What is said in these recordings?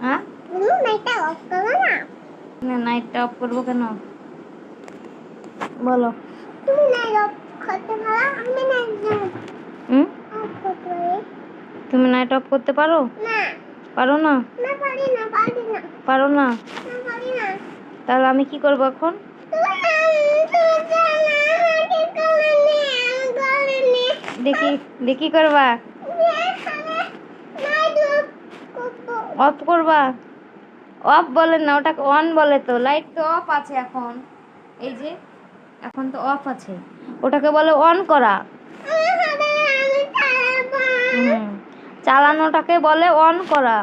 হ্যাঁ নাইটটা অফ করব কেন? বলো। তুমি লাইট অফ করতে পারো হুম? তুমি নাইট অফ করতে পারো? না পারো না? পারি না? তাহলে আমি কি করব এখন? দেখি দেখি করবা। অফ করবা? অফ বলে না ওটাকে অন বলে তো। লাইট তো অফ আছে এখন। এই যে এখন তো অফ আছে। ওটাকে বলে অন করা। চালানোটাকে বলে অন করা।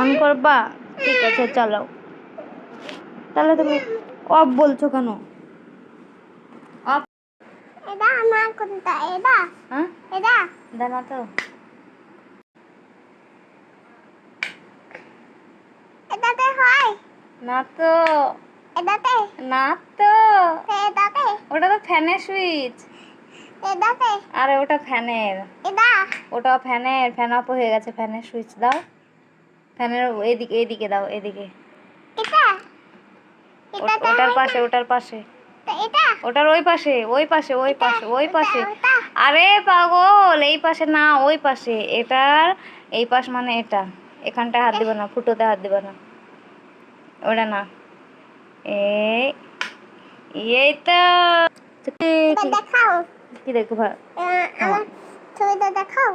অন করবা? ঠিক আছে চলো। তাহলে তুমি অফ বলছো কেন? অফ এটা আমার কোনটা? এটা হ্যাঁ? এটা দানা তো এটাতে হয় না তো এটাতে না তো এটাতে ওটা তো ফ্যানের সুইচ। এটাতে আরে ওটা ফ্যানের। এটা ওটা ফ্যানের ফ্যান অফ হয়ে গেছে ফ্যানের সুইচ দাও। ফ্যানের এদিকে এদিকে দাও এদিকে। এটা। ওটার পাশে ওটার পাশে। ওটার ওই পাশে ওই পাশে ওই পাশে ওই পাশে। আরে পাগল এই পাশে না ওই পাশে। এটার এই পাশ মানে এটা। এখানটায় হাত দিবা না ফুটোতে হাত দিবা না। ওটা না। এই তো। কি দেখো ভাই? আমার ছবিটা দেখাও।